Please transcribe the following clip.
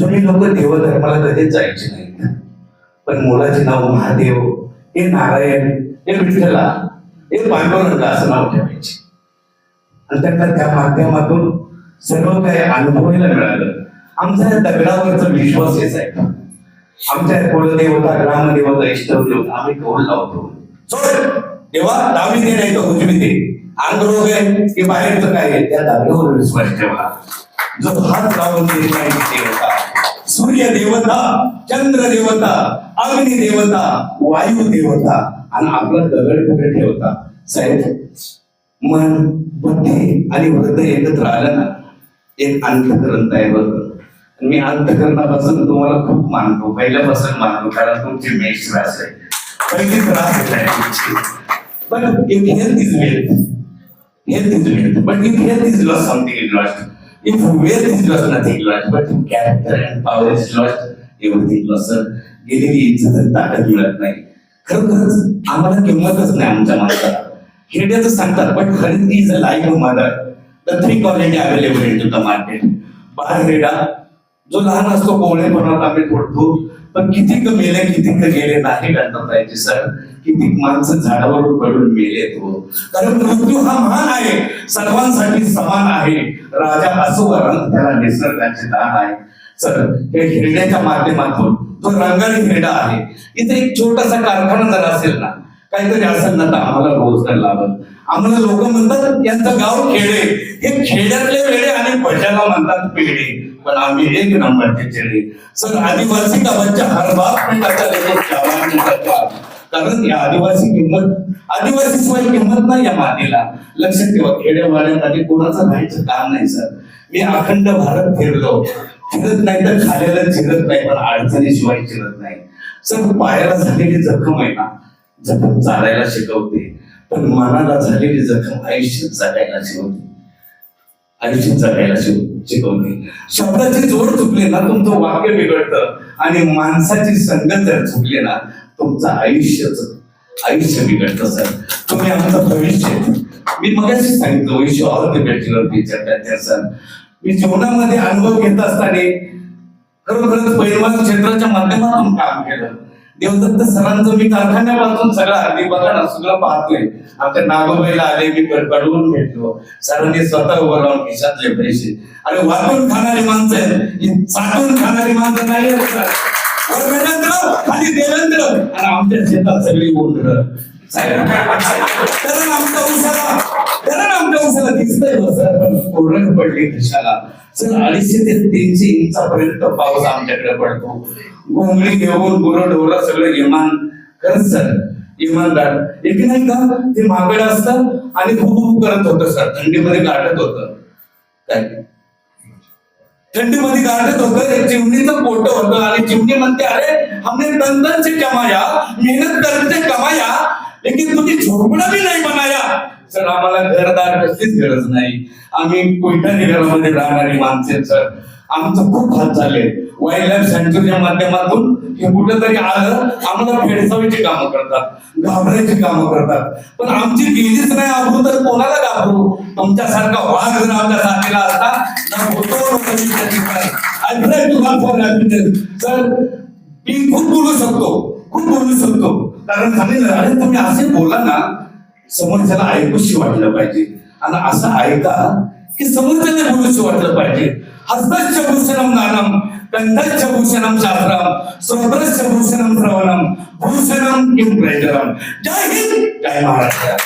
तुम्ही लोक देवधर्माला कधीच जायचे नाही. पण मुलाचे नाव महादेव हे नारायण हे विठ्ठला हे पांडुरंग असं नाव ठेवायचे. आणि त्यांना त्या माध्यमातून सर्व काही अनुभवायला मिळालं. आमचा या दगडावरचा विश्वास हेच आहे. आमच्या कुलदेवता ग्रामदेवता इष्टदेवता आम्ही कौल लावतो. सोड देवा डावी दे नाही तर उजवी दे. अंग आहे की बाहेरचं काय आहे त्या दगडावर विश्वास ठेवा जो हात लावून देत नाही देवता. सूर्य देवता चंद्र देवता अग्नि देवता वायू देवता आणि आपला दगड कुठे ठेवता? साहेब मन बुद्धी आणि हृदय एकत्र आलं ना एक अंतकरण तयार होतं. मी अंतकरणापासून तुम्हाला खूप मानतो. पहिल्यापासून मानतो कारण तुमची मेष रास आहे. पहिली त्रास आहे पण if health health wealth, health is wealth. But if health is lost, something. If wealth is lost, nothing lost. But if character and power is lost, everything lost. गेलेली इज्जत आणि ताकद मिळत नाही. खरोखरच आम्हाला किंमतच नाही आमच्या माणसाला. खेड्याचं सांगतात पण खरीद is a life mother the three quality available in to the market बाहेर जो लहान असतो कोवळेपणात आम्ही फोडतो पण किती मेले किती गेले नाही करता पाहिजे सर. किती माणसं झाडावरून पडून मेले तो. कारण मृत्यू हा महान आहे. सर्वांसाठी समान आहे. राजा असो रंग त्याला निसर्गाचे दान आहे. सर हे हिरड्याच्या माध्यमातून तो रंगारी हिरडा आहे. इथे एक छोटासा कारखाना जर असेल ना काहीतरी असेल ना तर आम्हाला रोजगार लागत आम्हाला लोक म्हणतात यांचं गाव खेडे. हे खेड्यातले वेळे आणि पैशाला म्हणतात पेढे. पण आम्ही एक नंबर चेडे. सर आदिवासी गावांच्या हर बाप कारण या आदिवासी किंमत आदिवासी शिवाय किंमत नाही या मातीला. लक्षात ठेवा खेड्यावाड्यांमध्ये कोणाचं राहायचं काम नाही सर. मी अखंड भारत फिरलो. फिरत नाही तर खाल्याला चिरत नाही पण अडचणीशिवाय चिरत नाही. सर पायाला झालेली जखम आहे ना जखम चालायला शिकवते. पण मनाला झालेली जखम आयुष्यात जगायला शिकवते. आयुष्यात जगायला शिक- शिकवते शब्दाची जोड चुकली ना तुमचं वाक्य बिघडतं. आणि माणसाची संगत जर चुकली ना तुमचं आयुष्यच आयुष्य बिघडतं सर. तुम्ही आमचं भविष्य. मी मगाशी सांगितलं wish all the best teacher sir मी जीवनामध्ये अनुभव घेत असताना खरोखरच पैलवान क्षेत्राच्या माध्यमातून काम केलं. देवदत्त सरांचं मी कारखान्यापासून सगळं अगदी बघा ना सगळं पाहतोय. आमच्या नागोबाईला आले मी कडवून भेटलो सरांनी स्वतः उभं राहून खिशातले पैसे. अरे वाटून खाणारी माणसं आहेत. चाटून खाणारी माणसं नाही आणि देवेंद्र. आणि आमच्या शेतात सगळी गोंधळ कारण आमच्या उसाला कारण आमच्या उसाला दिसतंय हो पण कोरड पडली खिशाला. सर अडीचशे ते तीनशे इंचापर्यंत पाऊस आमच्याकडे पडतो. घोंगडी घेऊन गुरं ढोरं सगळं इमान खरंच सर इमानदार. एक नाही का ते मागड असतं आणि खूप करत होतं सर. थंडीमध्ये गाठत होतं. काय? थंडीमध्ये गाठत होतं. एक चिमणीचं पोट होतं आणि चिमणी म्हणते अरे हमने तन से कमाया मेहनत करते कमाया लेकिन तुम्ही झोपडा भी नाही सर आम्हाला घरदार कसलीच गरज नाही. आम्ही कोयठानी घरामध्ये राहणारी माणसे सर. आमचं खूप हात झाले. वाईल्ड लाईफ सेंचुरीच्या माध्यमातून हे कुठेतरी आलं आम्हाला फेडसावीची कामं करतात घाबरायची कामं करतात. पण आमची गेलीच नाही आवडू तर कोणाला घाबरू? तुमच्यासारखा वाघ जर आमच्या साथीला असता ना होतो सर मी खूप बोलू शकतो खूप बोलू शकतो. कारण सांगितलं अरे तुम्ही असे बोला ना समोरच्याला ऐकूशी वाटलं पाहिजे. आणि असं ऐका की? समोरच्याने बोलूशी वाटलं पाहिजे. हस्तच्छ भूषणम नानम कंठच्छ भूषणम शास्त्रम श्रोत्रच्छ भूषणम श्रवणम भूषणम किम प्रेजरम जय हिंद जय महाराष्ट्र.